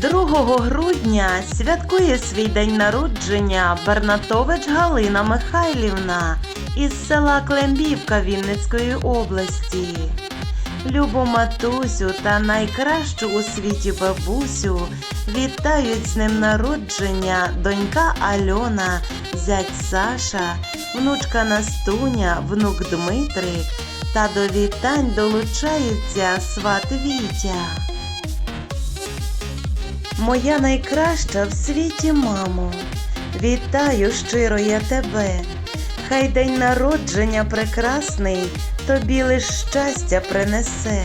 2 грудня святкує свій день народження Бернатович Галина Михайлівна із села Клембівка Вінницької області. Любу матусю та найкращу у світі бабусю вітають з ним народження донька Альона, зять Саша, внучка Настуня, внук Дмитрик та до вітань долучається сват Вітя. Моя найкраща в світі мамо, вітаю щиро я тебе. Хай день народження прекрасний тобі лиш щастя принесе.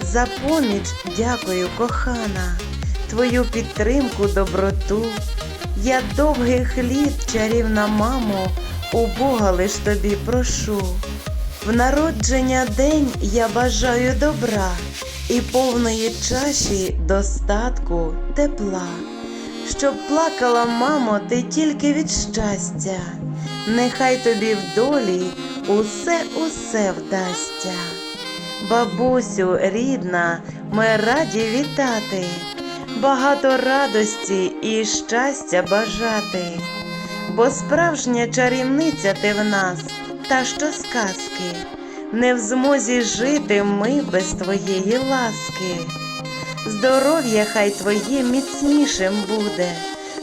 За поміч дякую, кохана, твою підтримку, доброту. Я довгих літ, чарівна мамо, у Бога лиш тобі прошу. В народження день я бажаю добра і повної чаші достатку тепла. Щоб плакала, мамо, ти тільки від щастя, нехай тобі в долі усе усе вдасться. Бабусю рідна, ми раді вітати, багато радості і щастя бажати, бо справжня чарівниця ти в нас, та що сказки, не в змозі жити ми без твоєї ласки. Здоров'я хай твоє міцнішим буде,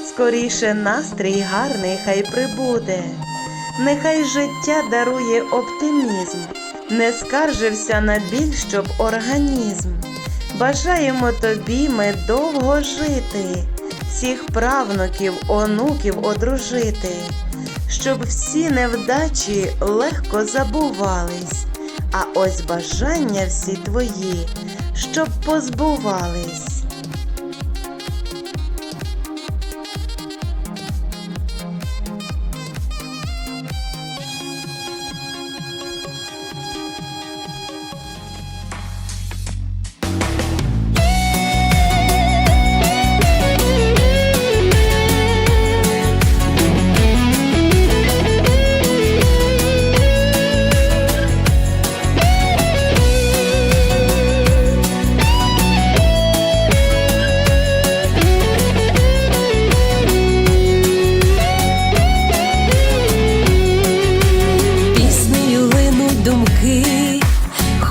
скоріше настрій гарний хай прибуде. Нехай життя дарує оптимізм, не скаржився на біль, щоб організм. Бажаємо тобі ми довго жити, всіх правнуків, онуків одружити, щоб всі невдачі легко забувались, а ось бажання всі твої, щоб позбувались.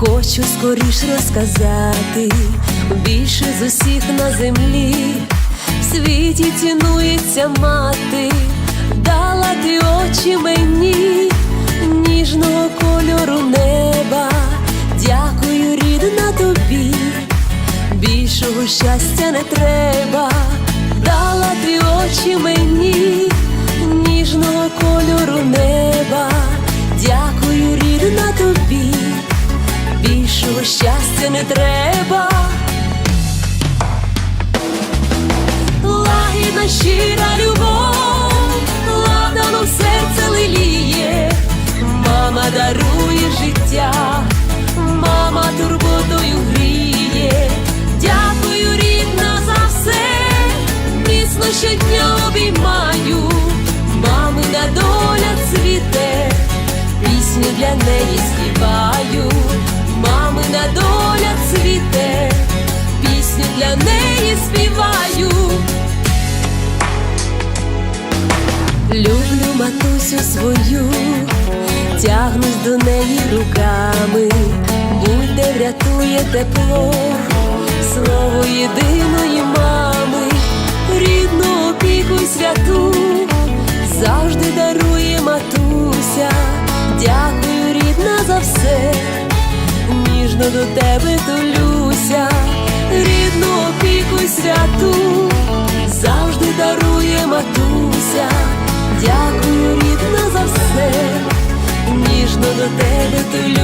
Хочу скоріш розказати, більше з усіх на землі, в світі цінується мати, дала ти очі мені, ніжного кольору неба, дякую, рідна тобі, більшого щастя не треба, дала ти очі мені, щира любов, ладано в серце лиліє, мама дарує життя, мама турботою гріє, дякую, рідна, за все, міцно щодня обіймаю, мамина доля цвіте, пісню для неї співаю, мамина доля цвіте, пісню для неї співаю. Люблю матусю свою, тягнусь до неї руками, будь-де врятує тепло, слово єдиної мами, рідну опіку й святу, завжди дарує матуся, дякую, рідна, за все, ніжно до тебе тулюся, до тебе тулюся.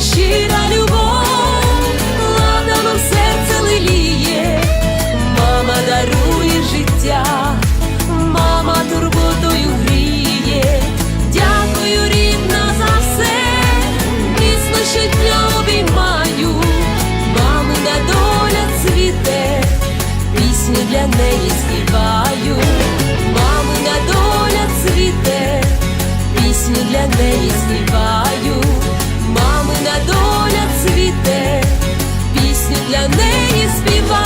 щира любов, ладаном серце лиліє, мама дарує життя, мама турботою гріє, дякую рідна за все, міцно щодня обіймаю, мамина доля цвіте, пісню для неї співаю, мамина доля цвіте, пісню для неї співаю мамина доля цвіте, пісню для неї співаю.